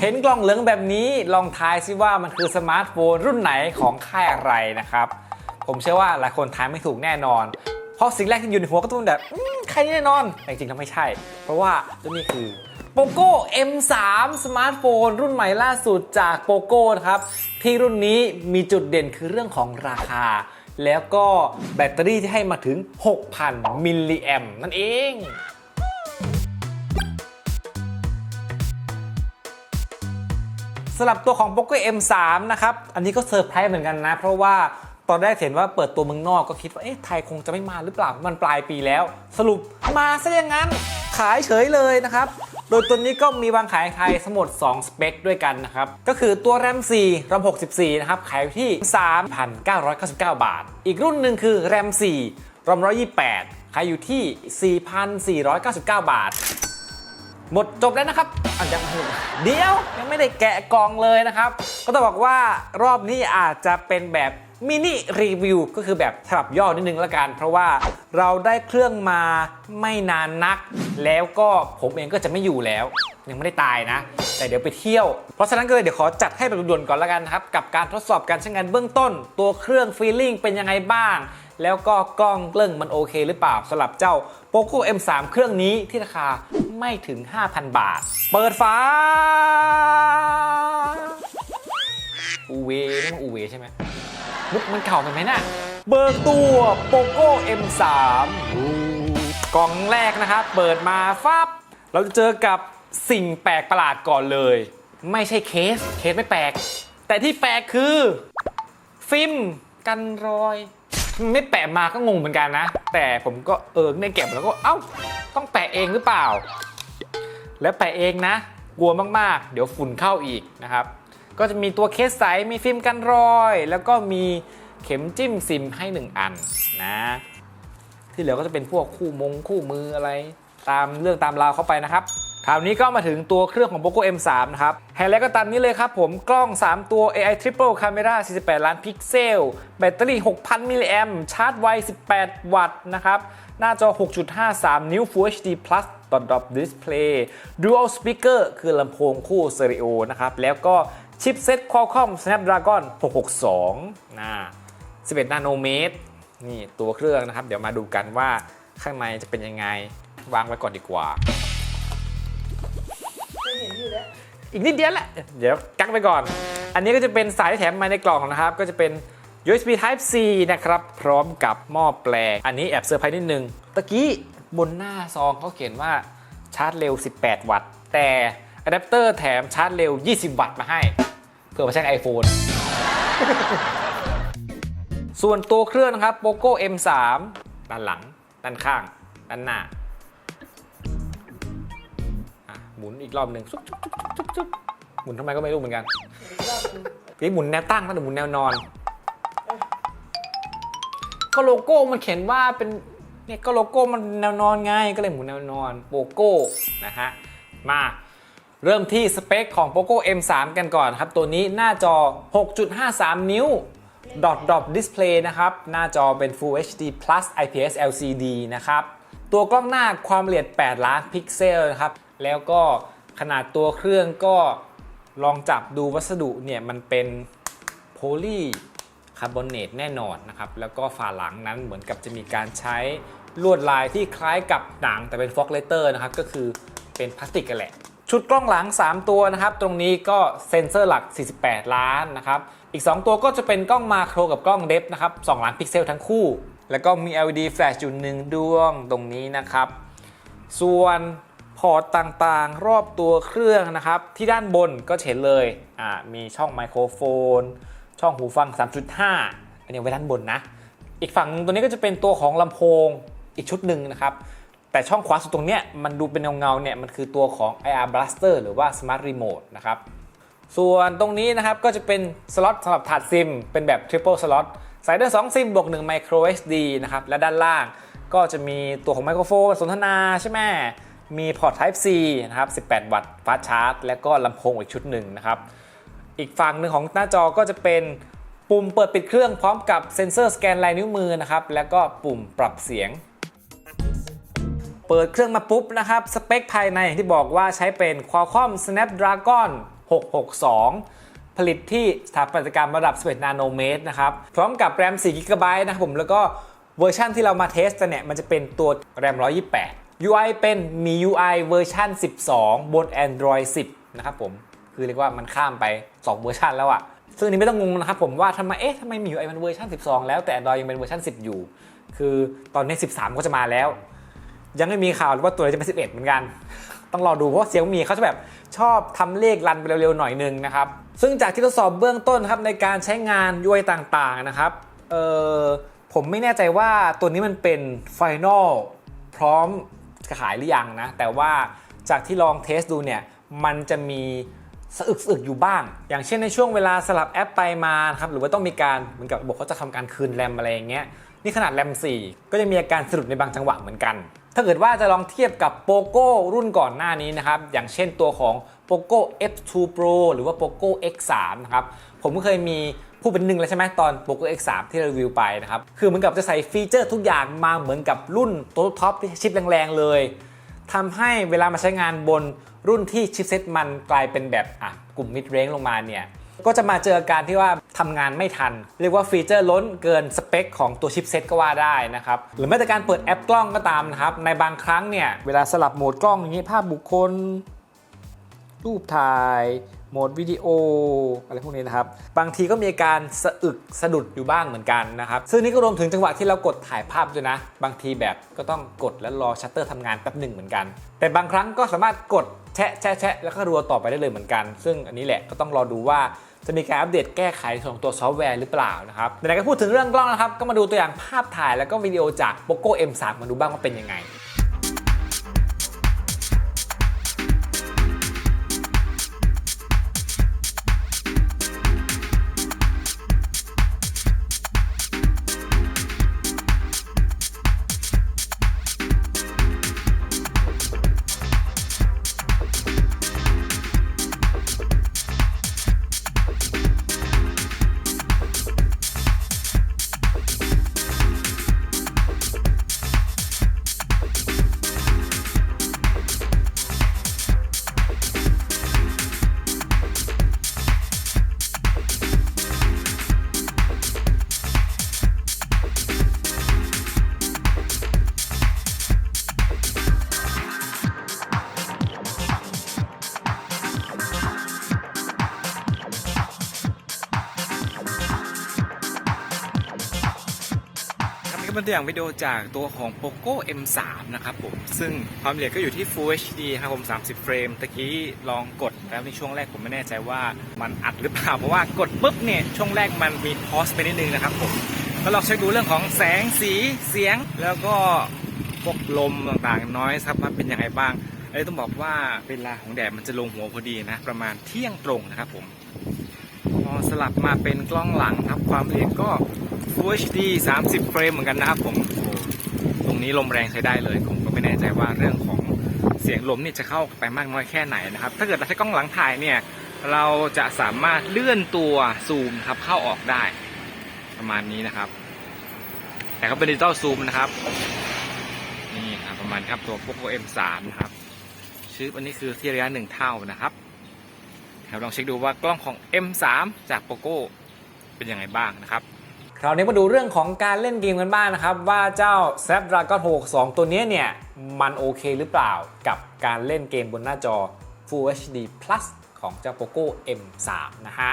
เห็นกล่องเหลืองแบบนี้ลองทายซิว่ามันคือสมาร์ทโฟนรุ่นไหนของค่ายอะไรนะครับ ผมเชื่อว่าหลายคนทายไม่ถูกแน่นอน เพราะสิ่งแรกที่อยู่ในหัวก็ต้องแบบใครแน่นอน แต่จริงๆแล้วไม่ใช่ เพราะว่าตัวนี้คือ POCO M3 สมาร์ทโฟนรุ่นใหม่ล่าสุดจาก POCO นะครับ ที่รุ่นนี้มีจุดเด่นคือเรื่องของราคา แล้วก็แบตเตอรี่ที่ให้มาถึง 6,000 มิลลิแอมนั่นเอง สำหรับตัวของ POCO M3 นะครับ อันนี้ก็เซอร์ไพรส์เหมือนกันนะ เพราะว่าตอนแรกเห็นว่าเปิดตัวเมืองนอกก็คิดว่า เอ๊ะ ไทยคงจะไม่มาหรือเปล่า มันปลายปีแล้ว สรุปมาซะอย่างนั้น ขายเฉยเลยนะครับ โดยตัวนี้ก็มีวางขายในไทยทั้งหมด 2 สเปคด้วยกันนะครับ ก็คือตัว RAM 4 RAM 64 นะครับ ขายอยู่ที่ 3,999 บาท อีกรุ่นหนึ่งคือ RAM 4 RAM 128 ขายอยู่ที่ 4,499 บาท หมดจบแล้วนะครับอะยังเดี๋ยวยังไม่ได้แกะกล่องเลยนะครับ ก็ต้องบอกว่ารอบนี้อาจจะเป็นแบบมินิรีวิวก็คือแบบฉบับย่อนิดนึงละกัน เพราะว่าเราได้เครื่องมาไม่นานนัก แล้วก็ผมเองก็จะไม่อยู่แล้ว ยังไม่ได้ตายนะ แต่เดี๋ยวไปเที่ยว เพราะฉะนั้นก็เลยเดี๋ยวขอจัดให้แบบด่วนก่อนละกันนะครับ กับการทดสอบการใช้งานเบื้องต้น ตัวเครื่องฟีลลิ่งเป็นยังไงบ้าง แล้วก็กล้องเกลิ้งมันโอเคหรือเปล่าสำหรับเจ้า POCO M3 เครื่องนี้ที่ราคา ไม่ถึง 5,000 บาท เปิดฝาอูเวนี่มันอูเวใช่ไหมมุกมันเก่าไปไหมน่ะ เบิกตัว POCO M3 กล่องแรกนะครับ เปิดมาฟับ เราจะเจอกับสิ่งแปลกประหลาดก่อนเลย ไม่ใช่เคส เคสไม่แปลก แต่ที่แปลกคือ ฟิล์มกันรอย ไม่แปะมาก็งงเหมือนกันนะ แต่ผมก็เออในเก็บแล้วก็เอ้า ต้องแปะเองหรือเปล่า แล้วแปะเองนะ กลัวมากๆ เดี๋ยวฝุ่นเข้าอีกนะครับ ก็จะมีตัวเคสใส มีฟิล์มกันรอย แล้วก็มีเข็มจิ้มซิมให้ 1 อันนะ ที่เหลือก็จะเป็นพวกคู่มงคู่มืออะไร ตามเรื่องตามราวเข้าไปนะครับคราวนี้ก็มาถึงตัวเครื่องของ POCO M3 นะครับไฮไลท์ก็ตามนี้เลยครับผมกล้อง 3 ตัว AI Triple Camera 48 ล้านพิกเซล แบตเตอรี่ 6,000 มิลลิแอมชาร์จไว 18 วัตต์นะครับ หน้าจอ 6.53 นิ้ว Full HD Plus ดอทดอ Display Dual Speaker คือลำโพงคู่สเตอริโอนะครับ แล้วก็ชิปเซ็ต Qualcomm Snapdragon 662นะ11 นาโนเมตร นี่ตัวเครื่องนะครับ เดี๋ยวมาดูกันว่าข้างในจะเป็นยังไง วางไว้ก่อนดีกว่า อีกนิดเดียวแหละ เดี๋ยวกักไปก่อน อันนี้ก็จะเป็นสายที่แถมมาในกล่องนะครับ ก็จะเป็น USB Type C นะครับ พร้อมกับหม้อแปลง อันนี้แอบเซอร์ไพรส์นิดนึง ตะกี้ บนหน้าซองเขาเขียนว่าชาร์จเร็ว 18 วัตต์ แต่อะแดปเตอร์แถมชาร์จเร็ว 20 วัตต์มาให้ เพื่อมาใช้ iPhone ส่วนตัวเครื่องนะครับ POCO M3 ด้านหลัง ด้านข้าง ด้านหน้าอะหมุนอีกรอบหนึ่งซุบซุบซุบซุบหมุนทำไมก็ไม่รู้เหมือนกันนี่หมุนแนวตั้งนะหรือหมุนแนวนอน ก็โลโก้มันเขียนว่าเป็น เนี่ยก็โลโก้มันแนวนอนไงก็เลยหมุนแนวนอนโปโก้นะฮะมาเริ่มที่สเปคของ POCO M3 กันก่อนครับ ตัวนี้หน้าจอ 6.53 นิ้ว dot dot display นะครับ หน้าจอเป็น Full HD Plus IPS LCD นะครับ ตัวกล้องหน้าความละเอียด 8 ล้านพิกเซลนะครับ แล้วก็ขนาดตัวเครื่องก็ลองจับดูวัสดุเนี่ย มันเป็นโพลี คาร์บอเนตแน่นอนนะครับแล้วก็ฝาหลังนั้นเหมือนกับจะมีการใช้ลวดลายที่คล้ายกับหนังแต่เป็นฟอกเลเตอร์นะครับก็คือเป็นพลาสติกกันแหละ ชุดกล้องหลัง 3 ตัวนะครับ ตรงนี้ก็เซ็นเซอร์หลัก 48 ล้านนะครับ อีก 2 ตัวก็จะเป็นกล้องมาโครกับกล้องเดฟนะครับ2ล้านพิกเซลทั้งคู่ แล้วก็มี LED flash อยู่หนึ่งดวงตรงนี้นะครับ ส่วนพอร์ตต่างๆ รอบตัวเครื่องนะครับ ที่ด้านบนก็เห็นเลยอ่ามีช่องไมโครโฟน ช่องหูฟัง 3.5 อันนี้ไว้ด้านบนนะ อีกฝั่งหนึ่งตัวนี้ก็จะเป็นตัวของลำโพงอีกชุดหนึ่งนะครับ แต่ช่องขวาสุดตรงเนี้ยมันดูเป็นเงาๆเนี่ยมันคือตัวของ IR Blaster หรือว่า Smart Remote นะครับ ส่วนตรงนี้นะครับก็จะเป็นสล็อตสำหรับถาดซิม เป็นแบบ Triple Slot ใส่ได้2ซิมบวก1 Micro SD นะครับ และด้านล่างก็จะมีตัวของไมโครโฟนสนทนาใช่ไหมมีพอร์ต Type C นะครับ 18 วัตต์ฟาสชาร์จ และก็ลำโพงอีกชุดหนึ่งนะครับ อีกฝั่งหนึ่งของหน้าจอก็จะเป็นปุ่มเปิดปิดเครื่องพร้อมกับเซ็นเซอร์สแกนลายนิ้วมือนะครับ แล้วก็ปุ่มปรับเสียง เปิดเครื่องมาปุ๊บนะครับ สเปคภายในอย่างที่บอกว่าใช้เป็น Qualcomm Snapdragon 662 ผลิตที่สถาปัตยกรรมระดับ 11 นาโนเมตรนะครับ พร้อมกับแรม 4 g b นะครับผม แล้วก็เวอร์ชันที่เรามาเทสกันเนี่ย มันจะเป็นตัวแรม 128 UI เป็นมี UI เวอร์ชัน12 บน Android 10 นะครับผม คือเรียกว่ามันข้ามไป 2 เวอร์ชันแล้วอะซึ่งนี้ไม่ต้องงงนะครับผมว่าทำไมเอ๊ะทำไมมี UI มันเวอร์ชัน12 แล้วแต่ Android ยังเป็นเวอร์ชัน10 อยู่ คือตอนนี้ 13 ก็จะมาแล้ว ยังไม่มีข่าวว่าตัวไหนจะเป็น 11 เหมือนกัน ต้องรอดูเพราะเซียมีเขาจะแบบชอบทำเลขรันไปเร็วๆหน่อยนึงนะครับซึ่งจากที่ทดสอบเบื้องต้นครับในการใช้งาน UI ต่างๆนะครับเออผมไม่แน่ใจว่าตัวนี้มันเป็นไฟนอลพร้อมขายหรือยังนะ แต่ว่าจากที่ลองเทสดูเนี่ย มันจะมี สะอึกสะอึกอยู่บ้าง อย่างเช่นในช่วงเวลาสลับแอปไปมาครับหรือว่าต้องมีการเหมือนกับระบบเขาจะทำการคืนแรมอะไรอย่างเงี้ยนี่ขนาดแรม4 ก็จะมีอาการสะดุดในบางจังหวะเหมือนกัน ถ้าเกิดว่าจะลองเทียบกับ POCO รุ่นก่อนหน้านี้นะครับอย่างเช่นตัวของ POCO F2 Pro หรือว่า POCO X3 นะครับผมก็เคยมีพูดเป็นหนึ่งแล้วใช่ไหมตอน POCO X3 ที่เรารีวิวไปนะครับคือเหมือนกับจะใส่ฟีเจอร์ทุกอย่างมาเหมือนกับรุ่นตัวท็อปที่ชิปแรงๆเลย ทำให้เวลามาใช้งานบนรุ่นที่ชิปเซ็ตมันกลายเป็นแบบอะกลุ่มมิดเรน g ์ลงมาเนี่ยก็จะมาเจอการที่ว่าทำงานไม่ทัน เรียกว่าฟีเจอร์ล้นเกินสเปคของตัวชิปเซ็ตก็ว่าได้นะครับหรือแม้แต่การเปิดแอปกล้องก็ตามนะครับ ในบางครั้งเนี่ยเวลาสลับโหมดกล้องอย่างนี้ภาพบุคคล รูปถ่าย โหมดวิดีโออะไรพวกนี้นะครับ บางทีก็มีอาการสะอึกสะดุดอยู่บ้างเหมือนกันนะครับ ซึ่งนี่ก็รวมถึงจังหวะที่เรากดถ่ายภาพด้วยนะ บางทีแบบก็ต้องกดแล้วรอชัตเตอร์ทำงานแป๊บหนึ่งเหมือนกัน แต่บางครั้งก็สามารถกดแชะแชะแชะแล้วก็รัวต่อไปได้เลยเหมือนกัน ซึ่งอันนี้แหละก็ต้องรอดูว่าจะมีการอัปเดตแก้ไขของตัวซอฟต์แวร์หรือเปล่านะครับไหนๆก็พูดถึงเรื่องกล้องนะครับ ก็มาดูตัวอย่างภาพถ่ายแล้วก็วิดีโอจาก POCO M3 มาดูบ้างว่าเป็นยังไง เป็นตัวอย่างวิดีโอจากตัวของ POCO M3 นะครับผม ซึ่งความละเอียดก็อยู่ที่ Full HD ครับผม 30 เฟรม ตะกี้ลองกดแล้วในช่วงแรกผมไม่แน่ใจว่ามันอัดหรือเปล่า เพราะว่ากดปุ๊บเนี่ย ช่วงแรกมันมีพอสไปนิดนึงนะครับผมก็ลองเช็คดูเรื่องของแสงสีเสียง แล้วก็พวกลมต่างๆ น้อยครับว่าเป็นยังไงบ้างอันนี้ต้องบอกว่าเวลาของแดดมันจะลงหัวพอดีนะ ประมาณเที่ยงตรงนะครับผมพอสลับมาเป็นกล้องหลังครับความละเอียดก็ Full HD 30 เฟรมเหมือนกันนะครับผม ตรงนี้ลมแรงใช้ได้เลย ผมก็ไม่แน่ใจว่าเรื่องของเสียงลมนี่จะเข้าไปมากน้อยแค่ไหนนะครับ ถ้าเกิดเราใช้กล้องหลังถ่ายเนี่ย เราจะสามารถเลื่อนตัวซูมครับเข้าออกได้ ประมาณนี้นะครับ แต่ก็เป็นดิจิตอลซูมนะครับ นี่ครับประมาณครับตัว POCO M3 นะครับชื่ออันนี้คือที่ระยะหนึ่งเท่านะครับครับลองเช็คดูว่ากล้องของ M3 จาก POCO เป็นยังไงบ้างนะครับ คราวนี้มาดูเรื่องของการเล่นเกมกันบ้างนะครับ ว่าเจ้า Snapdragon 662 ตัวนี้เนี่ยมันโอเคหรือเปล่ากับการเล่นเกมบนหน้าจอ Full HD Plus ของเจ้า POCO M3 นะฮะ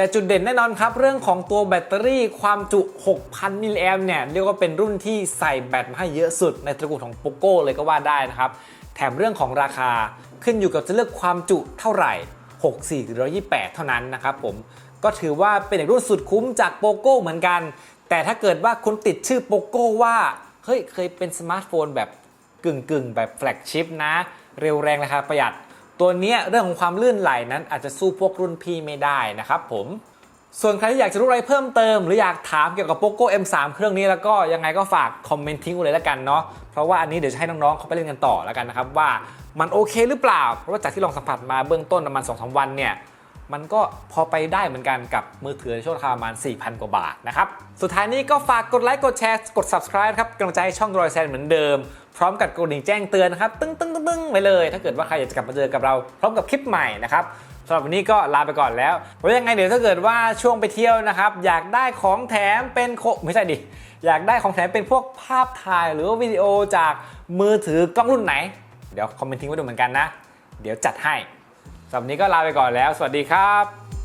แต่จุดเด่นแน่นอนครับ เรื่องของตัวแบตเตอรี่ความจุ 6,000 มิลลิแอมเนี่ยเรียกว่าเป็นรุ่นที่ใส่แบตมาให้เยอะสุดในตระกูลของ POCO เลยก็ว่าได้นะครับ แถมเรื่องของราคาขึ้นอยู่กับจะเลือกความจุเท่าไหร่ 64หรือ128 เท่านั้นนะครับผมก็ถือว่าเป็นอีกรุ่นสุดคุ้มจากโปโก้เหมือนกัน แต่ถ้าเกิดว่าคุณติดชื่อโปโก้ว่าเฮ้ยเคยเป็นสมาร์ทโฟนแบบกึ่งกึ่งๆแบบแฟลกชิพนะ เร็วแรงราคาประหยัด ตัวนี้เรื่องของความลื่นไหลนั้นอาจจะสู้พวกรุ่นพี่ไม่ได้นะครับผมส่วนใครที่อยากจะรู้อะไรเพิ่มเติม หรืออยากถามเกี่ยวกับ POCO M3 เครื่องนี้แล้วก็ยังไงก็ฝากคอมเมนต์ทิ้งไว้เลยแล้วกันเนาะเพราะว่าอันนี้เดี๋ยวจะให้น้องๆเขาไปเล่นกันต่อแล้วกันนะครับว่ามันโอเคหรือเปล่า เพราะว่าจากที่ลองสัมผัสมาเบื้องต้นประมาณ2อสวันเนี่ยมันก็พอไปได้เหมือนกันกับมือถือในช่วงราคาประมาณ 4,000 กว่าบาทนะครับ สุดท้ายนี้ก็ฝากกดไลค์กดแชร์กด subscribe ครับกำลังใจให้ช่องรอยแซนเหมือนเดิม พร้อมกับกระดิ่งแจ้งเตือนนะครับตึ้งตึ้งตึ้งตึ้งไปเลย ถ้าเกิดว่าใครอยากจะกลับมาเจอกับเรา พร้อมกับคลิปใหม่นะครับสำหรับวันนี้ก็ลาไปก่อนแล้วไว้ยังไงเดี๋ยวถ้าเกิดว่าช่วงไปเที่ยวนะครับ อยากได้ของแถมเป็นโคไม่ใช่ดิ อยากได้ของแถมเป็นพวกภาพถ่ายหรือว่าวิดีโอจากมือถือกล้องรุ่นไหน เดี๋ยวคอมเมนต์ทิ้งไว้ดูเหมือนกันนะ เดี๋ยวจัดให้สำหรับวันนี้ก็ลาไปก่อนแล้ว สวัสดีครับ